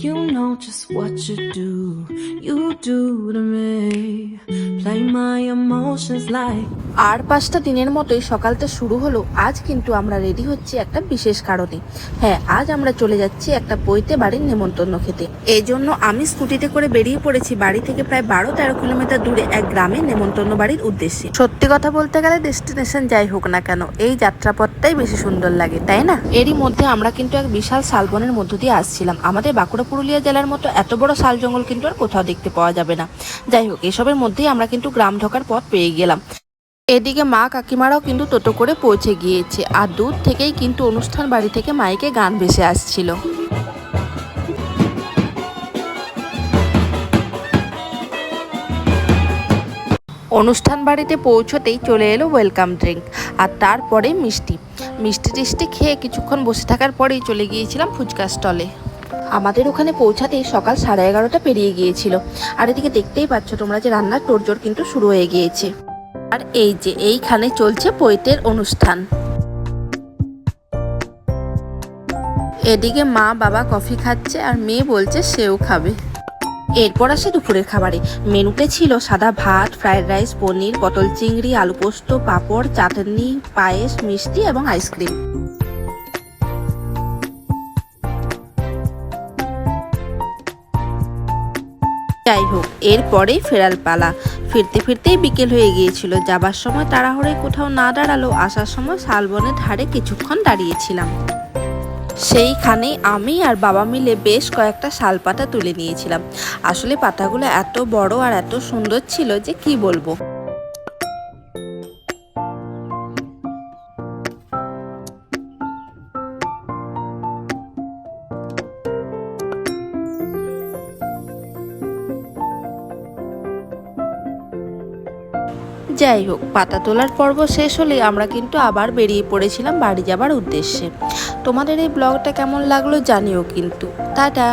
You know just what you do, you do to me. আর পাঁচটা দিনের মতোই সকালটা শুরু হলো। আজ কিন্তু আমরা রেডি হচ্ছি একটা বিশেষ কারণে। হ্যাঁ আজ আমরা চলে যাচ্ছি একটা পৈতে বাড়ির নেমন্তন্ন খেতে। এই জন্য আমি স্কুটিতে করে বেরিয়ে পড়েছি বাড়ি থেকে প্রায় বারো তেরো কিলোমিটার দূরে এক গ্রামে নেমন্তন্ন বাড়ির উদ্দেশ্যে। সত্যি কথা বলতে গেলে ডেস্টিনেশন যাই হোক না কেন, এই যাত্রাপথটাই বেশি সুন্দর লাগে, তাই না? এরই মধ্যে আমরা কিন্তু এক বিশাল শালবনের মধ্য দিয়ে আসছিলাম। আমাদের বাঁকুড়া পুরুলিয়া জেলার মতো এত বড় শাল জঙ্গল কিন্তু আর কোথাও দেখতে পাওয়া যাবে না। যাই হোক, এসবের মধ্যেই আমরা গ্রাম ঢোকার পথ পেয়ে গেলাম। এদিকে মা কাকিমারাও কিন্তু টোটো করে পৌঁছে গিয়েছে আর দূর থেকেই কিন্তু অনুষ্ঠান বাড়ি থেকে মাইকে গান ভেসে আসছিল। অনুষ্ঠান বাড়িতে পৌঁছতেই চলে এলো ওয়েলকাম ড্রিঙ্ক আর তারপরে মিষ্টি। মিষ্টি টিষ্টি খেয়ে কিছুক্ষণ বসে থাকার পরেই চলে গিয়েছিলাম ফুচকা স্টলে। আমাদের ওখানে পৌঁছাতেই সকাল সাড়ে এগারোটা পেরিয়ে গিয়েছিল। আর এদিকে দেখতেই পাচ্ছ তোমরা যে রান্নার তোড়জোড় কিন্তু শুরু হয়ে গিয়েছে। আর এই যে, এইখানে চলছে পৈতের অনুষ্ঠান। এদিকে মা বাবা কফি খাচ্ছে আর মেয়ে বলছে সেও খাবে। এরপর আসে দুপুরের খাবারে। মেনুতে ছিল সাদা ভাত ফ্রাইড রাইস, পনির, পটল চিংড়ি, আলু পোস্ত, পাঁপড়, চাটনি, পায়েস, মিষ্টি এবং আইসক্রিম। যাই হোক এরপরে ফেরাল পালা। ফিরতে ফিরতেই বিকেল হয়ে গিয়েছিল। যাবার সময় তাড়াহুড়ে কোথাও না দাঁড়াল, আসার সময় শালবনের ধারে কিছুক্ষণ দাঁড়িয়েছিলাম। সেইখানে আমি আর বাবা মিলে বেশ কয়েকটা শাল পাতা তুলে নিয়েছিলাম। আসলে পাতাগুলো এত বড় আর এত সুন্দর ছিল যে কি বলব? যাই হোক, পাতা তোলার পর্ব শেষ হলেই আমরা কিন্তু আবার বেরিয়ে পড়েছিলাম বাড়ি যাবার উদ্দেশ্যে। তোমাদের এই ব্লগটা কেমন লাগল জানিও কিন্তু। টাটা!